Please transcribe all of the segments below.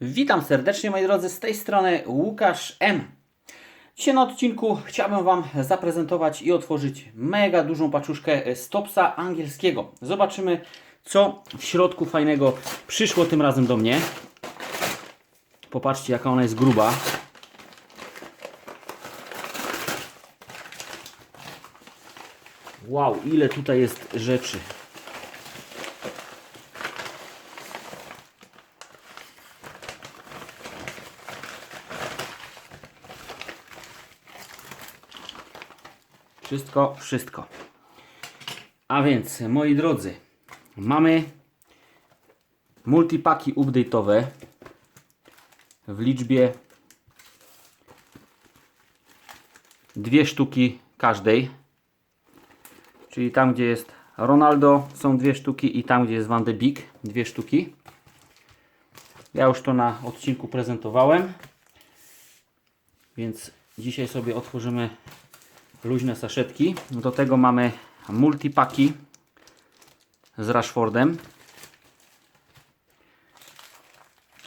Witam serdecznie moi drodzy, z tej strony Łukasz M. Dzisiaj na odcinku chciałbym Wam zaprezentować i otworzyć mega dużą paczuszkę stopsa angielskiego. Zobaczymy co w środku fajnego przyszło tym razem do mnie. Popatrzcie jaka ona jest gruba. Wow, ile tutaj jest rzeczy. Wszystko, wszystko. A więc, moi drodzy, mamy multipaki update'owe w liczbie dwie sztuki każdej. Czyli tam, gdzie jest Ronaldo, są dwie sztuki i tam, gdzie jest Van de Beek, dwie sztuki. Ja już to na odcinku prezentowałem. Więc dzisiaj sobie otworzymy luźne saszetki. Do tego mamy multipaki z Rashfordem.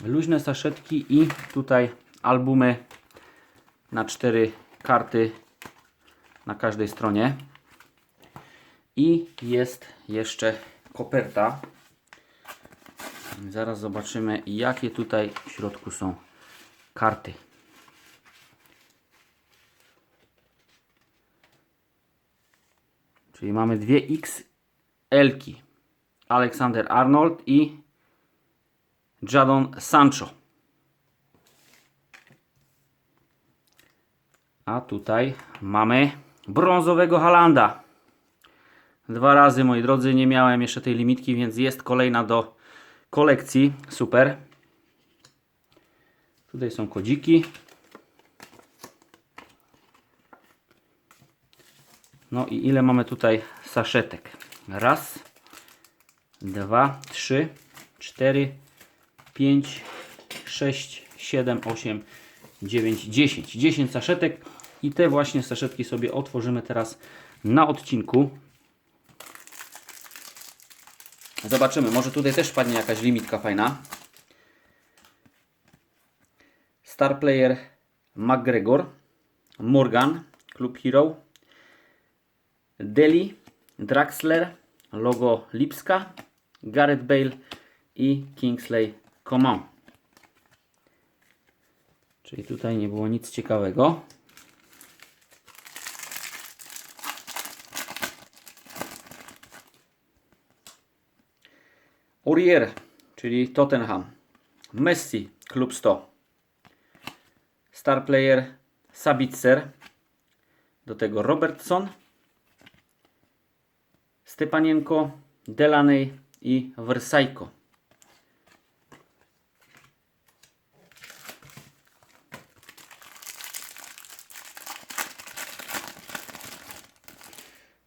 Luźne saszetki i tutaj albumy na cztery karty na każdej stronie. I jest jeszcze koperta. Zaraz zobaczymy jakie tutaj w środku są karty. Czyli mamy dwie XL-ki. Alexander Arnold i Jadon Sancho. A tutaj mamy brązowego Halanda. Dwa razy, moi drodzy, nie miałem jeszcze tej limitki, więc jest kolejna do kolekcji. Super. Tutaj są kodziki. No i ile mamy tutaj saszetek? Raz, dwa, trzy, cztery, pięć, sześć, siedem, osiem, dziewięć, dziesięć. Dziesięć saszetek i te właśnie saszetki sobie otworzymy teraz na odcinku. Zobaczymy, może tutaj też wpadnie jakaś limitka fajna. Star Player McGregor, Morgan, Club Hero, Deli, Draxler, logo Lipska, Gareth Bale i Kingsley Coman. Czyli tutaj nie było nic ciekawego. Urier, czyli Tottenham. Messi, klub 100. Star player Sabitzer. Do tego Robertson. Stepanienko, Delaney i Versajko.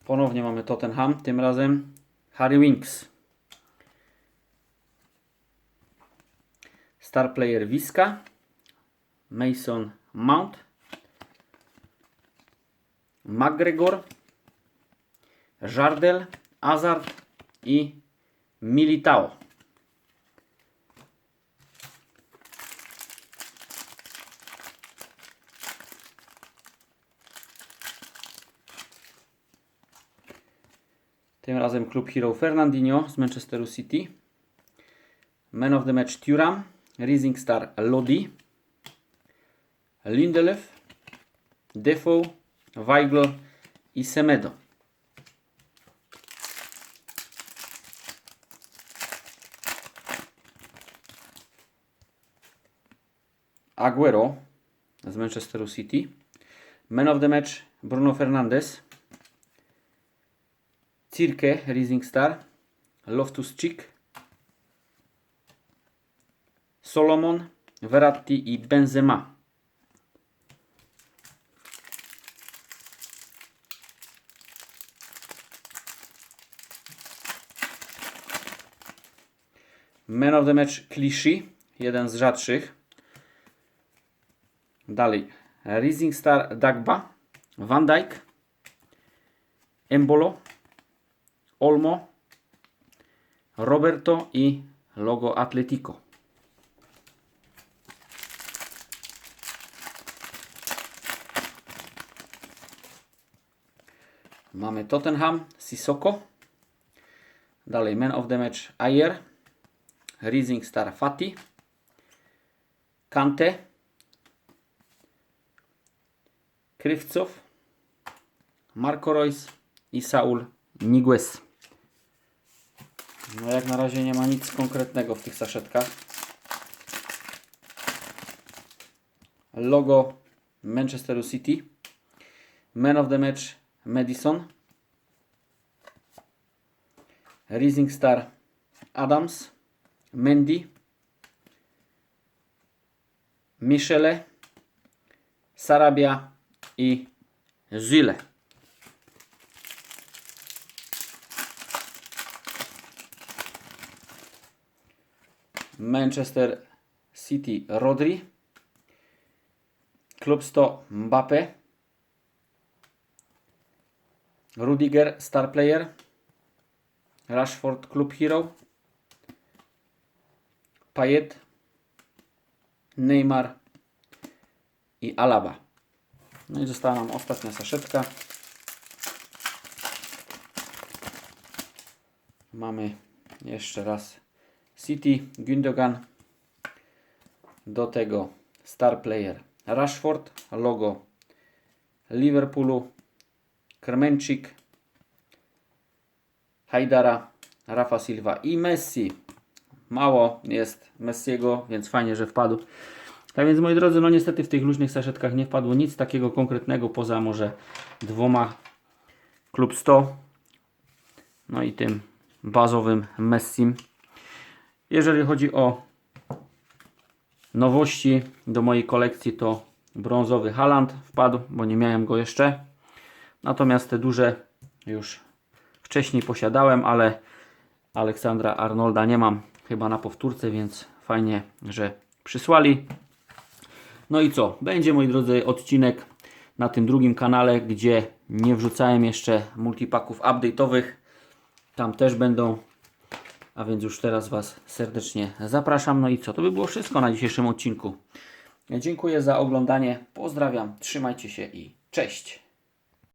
Ponownie mamy Tottenham, tym razem Harry Winks. Star player Wiska, Mason Mount, McGregor, Jardel, Azard i Militao. Tym razem klub Hero Fernandinho z Manchesteru City. Man of the Match Thuram, Rising Star Lodi, Lindelöf, Defoe, Weigl i Semedo. Aguero z Manchesteru City. Man of the Match Bruno Fernandes. Cirke Rising Star. Loftus Cheek. Solomon, Verratti i Benzema. Man of the Match Clichy, jeden z rzadszych. Dalej. Rising Star Dagba, Van Dijk, Embolo, Olmo, Roberto i logo Atletico. Mamy Tottenham, Sissoko. Dalej Man of the Match Ayer, Rising Star Fati, Kante, Krywcow, Marco Reus i Saul Niguez. No jak na razie nie ma nic konkretnego w tych saszetkach. Logo Manchesteru City. Man of the Match Madison. Rising Star Adams. Mendy. Michele. Sarabia i Zile. Manchester City Rodri. Klub 100 Mbappe. Rudiger Star Player. Rashford Club Hero. Payet. Neymar i Alaba. No i została nam ostatnia saszetka. Mamy jeszcze raz City, Gündogan. Do tego Star Player Rashford, logo Liverpoolu, Krmenčík, Hajdara, Rafa Silva i Messi. Mało jest Messiego, więc fajnie, że wpadł. Tak więc moi drodzy, no niestety w tych luźnych saszetkach nie wpadło nic takiego konkretnego poza może dwoma klub 100 no i tym bazowym Messim. Jeżeli chodzi o nowości do mojej kolekcji to brązowy Haland wpadł, bo nie miałem go jeszcze. Natomiast te duże już wcześniej posiadałem, ale Aleksandra Arnolda nie mam chyba na powtórce, więc fajnie, że przysłali. No i co? Będzie, moi drodzy, odcinek na tym drugim kanale, gdzie nie wrzucałem jeszcze multipaków update'owych. Tam też będą, a więc już teraz Was serdecznie zapraszam. No i co? To by było wszystko na dzisiejszym odcinku. Dziękuję za oglądanie. Pozdrawiam, trzymajcie się i cześć.